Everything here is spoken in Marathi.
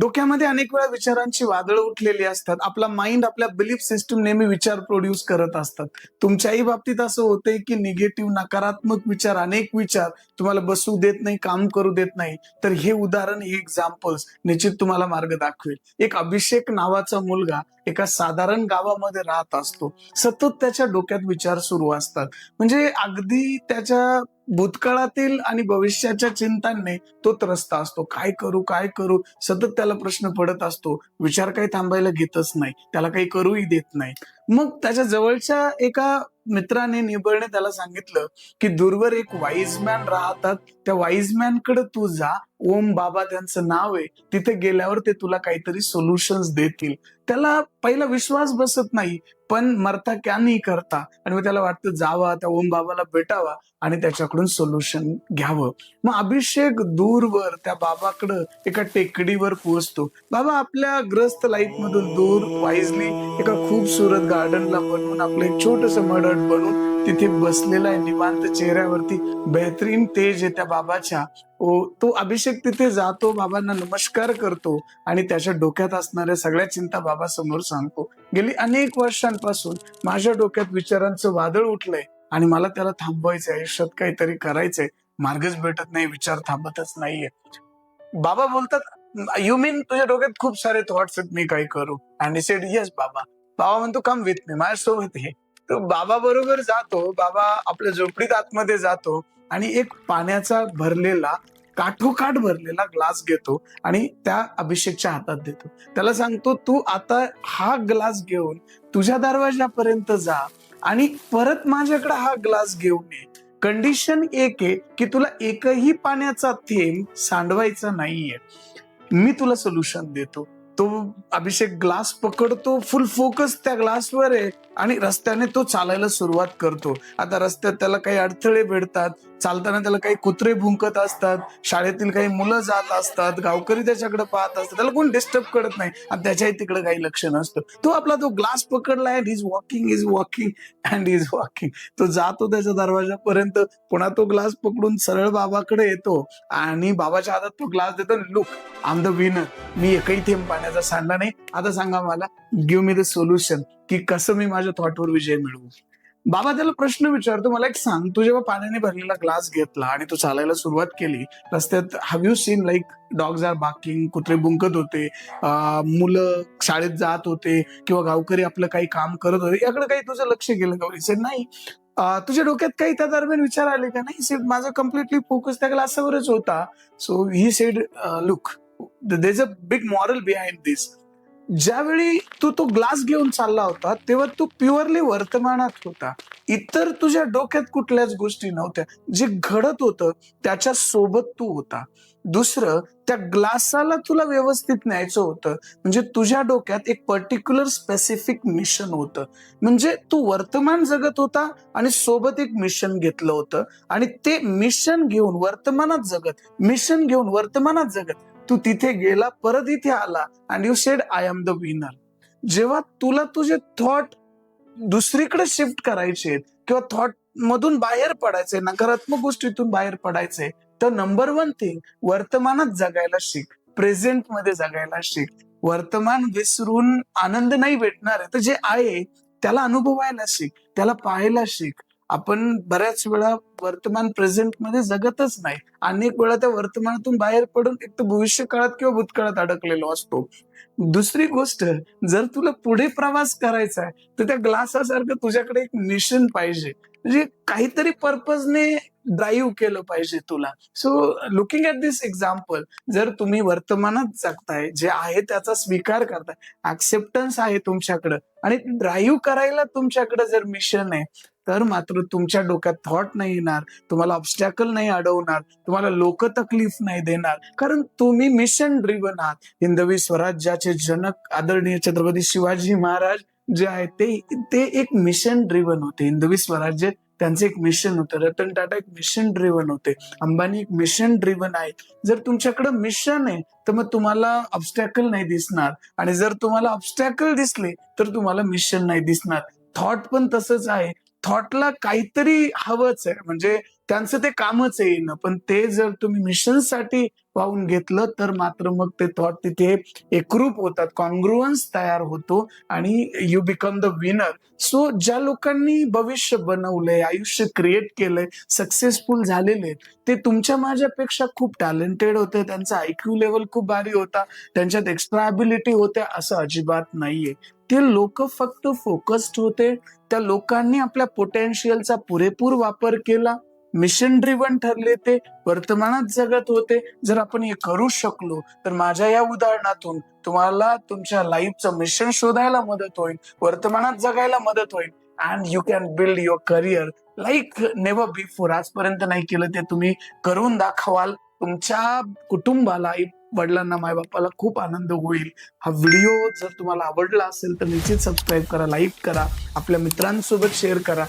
डोक्यामध्ये अनेक वेळा विचारांची वादळ उठलेली असतात. आपला माइंड आपल्या बिलीफ सिस्टम नेहमी विचार प्रोड्यूस करत असतात. तुमच्याही बाबतीत असं होतंय की निगेटिव्ह नकारात्मक विचार अनेक विचार तुम्हाला बसू देत नाही काम करू देत नाही. तर हे उदाहरण हे एक्झाम्पल्स निश्चित तुम्हाला मार्ग दाखवेल. एक अभिषेक नावाचा मुलगा एका साधारण गावामध्ये राहत असतो. सतत त्याच्या डोक्यात विचार सुरू असतात. म्हणजे अगदी त्याच्या भूतकाळातील आणि भविष्याच्या चिंतांनी तो त्रस्त असतो. काय करू काय करू? सतत त्याला प्रश्न पडत असतो. विचार काही थांबायला घेतच नाही. त्याला काही करूही देत नाही. मग त्याच्या जवळच्या एका मित्राने निबळने त्याला सांगितलं की दूरवर एक वाईज मॅन राहतात. त्या वाईज मॅनकडे तू जा. ओम बाबा त्यांचं नाव आहे. तिथे गेल्यावर ते तुला काहीतरी सोल्युशन्स देतील. त्याला पहिला विश्वास बसत नाही पण मरता क्या नाही करता. आणि मग त्याला वाटतं जावा त्या ओम बाबाला भेटावा आणि त्याच्याकडून सोल्युशन घ्यावं. मग अभिषेक दूरवर त्या बाबाकडं एका टेकडीवर पोहोचतो. बाबा आपल्या ग्रस्त लाईफ मधून दूर वाईजली एका खूपसुरत गार्डनला बनवून आपलं एक छोटस मडट बनवून तिथे बसलेला आहे निवांत चेहऱ्यावरती बेहतरीन तेज आहे त्या बाबाच्या. ओ तो अभिषेक तिथे जातो बाबांना नमस्कार करतो आणि त्याच्या डोक्यात असणाऱ्या सगळ्या चिंता बाबा समोर सांगतो. गेली अनेक वर्षांपासून माझ्या डोक्यात विचारांचं वादळ उठलंय आणि मला त्याला थांबवायचंय आयुष्यात काहीतरी करायचंय. मार्गच भेटत नाही विचार थांबतच नाहीये. बाबा बोलतात यू मीन तुझ्या डोक्यात खूप सारे थॉट्स आहेत मी काय करू. आणि सेड येस बाबा. बाबा म्हणतो कम विथ मी माझ्यासोबत हे तो बाबा बरोबर जातो बाबा आपल्या झोपडीत आतमध्ये जातो आणि एक पाण्याचा भरलेला काठोकाठ भरलेला ग्लास घेतो आणि त्या अभिषेकच्या हातात देतो. त्याला सांगतो तू आता हा ग्लास घेऊन तुझ्या दरवाजापर्यंत जा आणि परत माझ्याकडे हा ग्लास घेऊन ये. कंडिशन एक आहे की तुला एकही पाण्याचा थेंब सांडवायचा नाहीये. मी तुला सोल्युशन देतो. तो अभिषेक ग्लास पकडतो फुल फोकस त्या ग्लासवर आहे. आणि रस्त्याने तो चालायला सुरुवात करतो. आता रस्त्यात त्याला काही अडथळे भेटतात चालताना त्याला काही कुत्रे भुंकत असतात शाळेतील काही मुलं जात असतात गावकरी त्याच्याकडे पाहत असतात त्याला कोण डिस्टर्ब करत नाही. आणि त्याच्याही तिकडे काही लक्ष नसतं. तो आपला तो glass पकडलाय is walking is walking and is walking तो जातो त्याच्या दरवाजापर्यंत पुन्हा तो ग्लास पकडून सरळ बाबाकडे येतो आणि बाबाच्या हातात तो ग्लास देतो लुक आम द विनर मी एकही थेंब पाण्याचा सांडला नाही. आता सांगा मला गिव्ह मी द सोल्युशन की कसं मी माझ्या थॉटवर विजय मिळवू? बाबा त्याला प्रश्न विचारतो मला एक सांग तू जेव्हा पाण्याने भरलेला ग्लास घेतला आणि तू चालायला सुरुवात केली रस्त्यात have you seen like dogs are barking कुत्रे बुंकत होते मुलं शाळेत जात होते किंवा गावकरी आपलं काही काम करत होते याकडे काही तुझं लक्ष गेलं का? सेड नाही. तुझ्या डोक्यात काही त्या दरम्यान विचार आले का? नाही. सेड माझा कम्प्लिटली फोकस त्या ग्लासावरच होता. So he said look there is a big moral behind this ज्यावेळी तू तो ग्लास घेऊन चालला होता तेव्हा तू प्युअरली वर्तमानात होता. इतर तुझ्या डोक्यात कुठल्याच गोष्टी नव्हत्या. जे घडत होतं त्याच्या सोबत तू होता. दुसरं त्या ग्लासाला तुला व्यवस्थित न्यायचं होतं. म्हणजे तुझ्या डोक्यात एक पर्टिक्युलर स्पेसिफिक मिशन होतं. म्हणजे तू वर्तमान जगत होता आणि सोबत एक मिशन घेतलं होतं. आणि ते मिशन घेऊन वर्तमानात जगत मिशन घेऊन वर्तमानात जगत तू तिथे गेला परत इथे आला and you said I am the winner जेव्हा तुला तुझे थॉट दुसरीकडे शिफ्ट करायचे आहेत किंवा थॉट मधून बाहेर पडायचे नकारात्मक गोष्टीतून बाहेर पडायचे तर नंबर वन थिंग वर्तमानात जगायला शिक प्रेझेंटमध्ये जगायला शिक. वर्तमान विसरून आनंद नाही भेटणार आहे. तर जे आहे त्याला अनुभवायला शिक त्याला पाहायला शिक. आपण बऱ्याच वेळा वर्तमान प्रेझेंटमध्ये जगतच नाही. अनेक वेळा त्या वर्तमानातून बाहेर पडून एक तर भविष्य काळात किंवा भूतकाळात अडकलेलो असतो. दुसरी गोष्ट जर तुला पुढे प्रवास करायचा आहे तर त्या ग्लासासारखं तुझ्याकडे एक मिशन पाहिजे. म्हणजे काहीतरी पर्पजने ड्राईव्ह केलं पाहिजे तुला. So looking at this example जर तुम्ही वर्तमानात जगताय जे आहे त्याचा स्वीकार करताय ऍक्सेप्टन्स आहे तुमच्याकडं आणि ड्राईव्ह करायला तुमच्याकडे जर मिशन आहे तर मात्र तुमच्या डोक्यात थॉट नाही येणार तुम्हाला ऑब्स्टॅकल नाही अडवणार तुम्हाला लोक तकलीफ नाही देणार. कारण तुम्ही मिशन ड्रिव्हन आहात. हिंदवी स्वराज्याचे जनक आदरणीय छत्रपती शिवाजी महाराज जे आहेत ते ते एक मिशन ड्रिव्हन होते. हिंदवी स्वराज्य त्यांचं एक मिशन होतं. रतन टाटा एक मिशन ड्रिव्हन होते. अंबानी एक मिशन ड्रिव्हन आहे जर तुमच्याकडे मिशन आहे तर मग तुम्हाला ऑब्स्टॅकल नाही दिसणार. आणि जर तुम्हाला ऑब्स्टॅकल दिसले तर तुम्हाला मिशन नाही दिसणार. थॉट पण तसंच आहे. थॉटला काहीतरी हवंच आहे. म्हणजे त्यांचं ते कामच येईन पण ते जर तुम्ही मिशनसाठी वाहून घेतलं तर मात्र मग ते थॉट तिथे एकरूप होतात. कॉन्ग्रुअन्स तयार होतो आणि you become the winner so ज्या लोकांनी भविष्य बनवलंय आयुष्य क्रिएट केलंय सक्सेसफुल झालेले ते तुमच्या माझ्यापेक्षा खूप टॅलेंटेड होते. त्यांचा आयक्यू लेवल खूप भारी होता. त्यांच्यात एक्स्ट्रा ॲबिलिटी होत्या असं अजिबात नाहीये. ते लोक फक्त फोकस्ड होते. त्या लोकांनी आपल्या पोटेन्शियलचा पुरेपूर वापर केला. मिशन ड्रिव्हन ठरले ते. वर्तमानात जगत होते. जर आपण हे करू शकलो तर माझ्या या उदाहरणातून तुम्हाला तुमच्या लाईफचं मिशन शोधायला मदत होईल. वर्तमानात जगायला मदत होईल. And you can build your career like never before आजपर्यंत नाही केलं ते तुम्ही करून दाखवाल. तुमच्या कुटुंबाला वडिलांना मायबापाला खूप आनंद होईल. हा व्हिडिओ जर तुम्हाला आवडला असेल तर निश्चित सबस्क्राईब करा लाईक करा. आपल्या मित्रांसोबत शेअर करा.